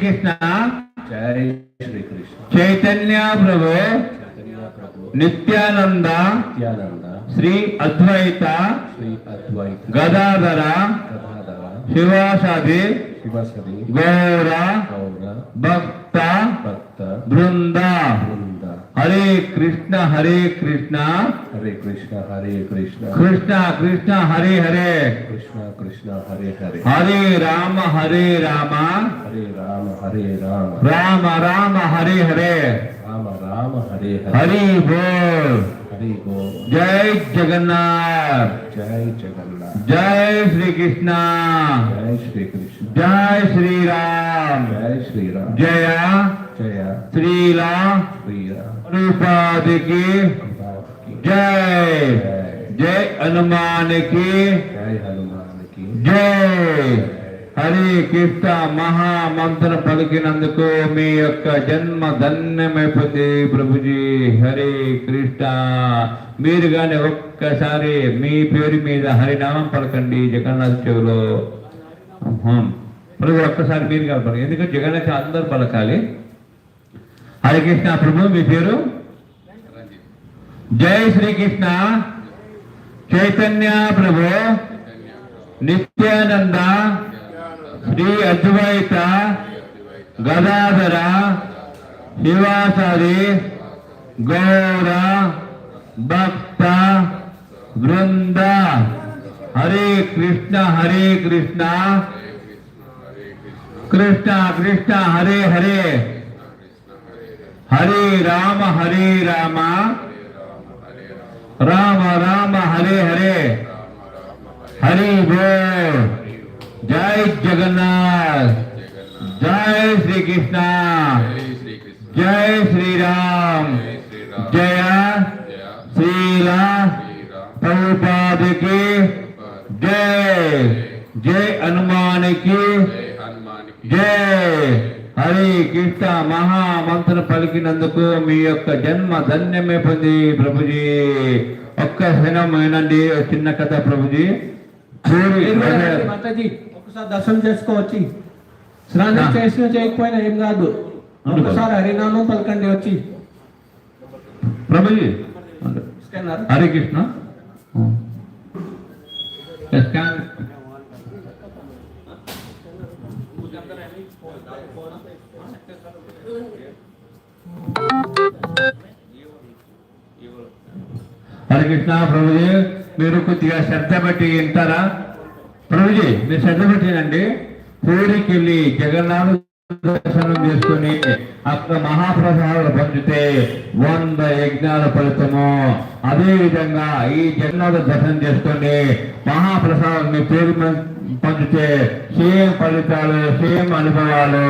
శ్రీకృష్ణ. జై శ్రీకృష్ణ. చైతన్య ప్రభు. నిత్యానంద. నిత్యానంద. శ్రీ అద్వైత. శ్రీ అద్వైత. గదాధర. శివాసాది. శివసరి గౌర. గౌర. భక్త. భక్త. బృంద బృంద. हरे कृष्ण हरे कृष्ण। हरे कृष्ण हरे कृष्ण। कृष्ण कृष्ण हरे हरे। कृष्ण कृष्ण हरे हरे। हरे राम हरे राम। हरे राम हरे राम। राम राम हरे हरे। राम राम हरे हरे। हरि बोल। हरि बोल। जय जगन्नाथ। जय जगन्नाथ। जय श्री कृष्ण जय श्री कृष्ण जय श्री राम जय श्री राम जया భగవద్కి జై. జై. హనుమానికి జై హనుమానికి. జై. హరే కృష్ణ మహామంత్రం పలికినందుకు మీ యొక్క జన్మ ధన్యమైపోతుంది ప్రభుజీ. హరే కృష్ణ. మీరు కానీ ఒక్కసారి మీ పేరు మీద హరినామం పలకండి జగన్నాథ్ చెవులో. ప్రభు ఒక్కసారి మీరు కానీ పలకండి. ఎందుకంటే జగన్నాథ్ అందరు పలకాలి. హరే కృష్ణ ప్రభు మీ పేరు జై శ్రీకృష్ణ చైతన్య ప్రభు నిత్యానంద శ్రీ అద్వైత గదాధర శివాసారి గౌర భక్త బృంద హరే కృష్ణ హరే కృష్ణ కృష్ణ కృష్ణ హరే హరే हरे राम, हरे रामा। राम राम, हरे हरे। हरे बोल। जय जगन्नाथ। जय श्री कृष्णा जय श्री राम जय श्रीला प्रभुपाद की। जय। जय हनुमान की। जय హరి కృష్ణ మహామంత్రం పలికినందుకు మీ యొక్క జన్మ ధన్యమే పొంది ప్రభుజీ. ఒక్క క్షణం ఒక చిన్న కథ ప్రభుజీ. మాతాజీ. ఒకసారి దర్శనం చేసుకోవచ్చి. స్నానం. చేసిన చేయకపోయినా ఏం కాదు. ఒకసారి హరినామం పలకండి వచ్చి. ప్రభుజీ. హరే కృష్ణ స్కాన్ హరే కృష్ణ ప్రభుజీ మీరు కొద్దిగా శ్రద్ధ పెట్టి వింటారా? ప్రభుజీ మీరు శ్రద్ధ పెట్టినండి పూరికి వెళ్ళి జగన్నాథ దర్శనం చేసుకుని అక్కడ మహాప్రసాదాలు పంచితే వంద యజ్ఞాల ఫలితము. అదే విధంగా ఈ జగన్నాథ దర్శనం చేసుకుని మహాప్రసాదం మీ పేరు పంచితే సేమ్ ఫలితాలు సేమ్ అనుభవాలు.